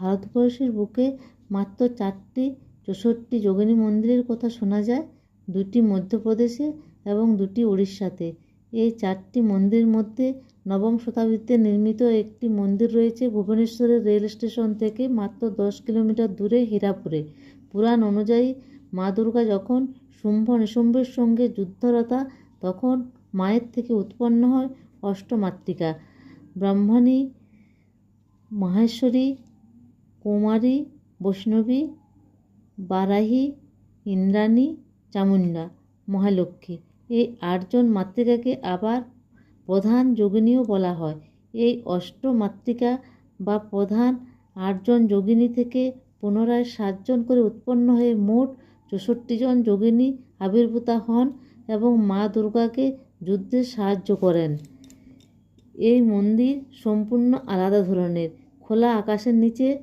ভারতবর্ষের বুকে মাত্র চারটি চৌষট্টি যোগিনী মন্দিরের কথা শোনা যায়, দুটি মধ্যপ্রদেশে এবং দুটি উড়িষ্যাতে এই চারটি মন্দিরের মধ্যে নবম শতাব্দীতে নির্মিত একটি মন্দির রয়েছে ভুবনেশ্বরের রেল স্টেশন থেকে মাত্র দশ কিলোমিটার দূরে হীরাপুরে। পুরাণ অনুযায়ী মা দুর্গা যখন শুম্ভ নিশুম্ভের সঙ্গে যুদ্ধরতা, তখন মায়ের থেকে উৎপন্ন হয় অষ্টমাতৃকা। ব্রাহ্মণী, মাহেশ্বরী কুমারী, বৈষ্ণবী, বারাহী, ইন্দ্রাণী, চামুণ্ডা, মহালক্ষ্মী। এই আটজন মাতৃকাকে আবার প্রধান যোগিনীও বলা হয়। এই অষ্ট মাতৃকা বা প্রধান আটজন যোগিনী থেকে পুনরায় সাতজন করে উৎপন্ন হয়ে মোট চৌষট্টি জন যোগিনী আবির্ভূতা হন এবং মা দুর্গাকে যুদ্ধে সাহায্য করেন। এই মন্দির সম্পূর্ণ আলাদা ধরনের। খোলা আকাশের নিচে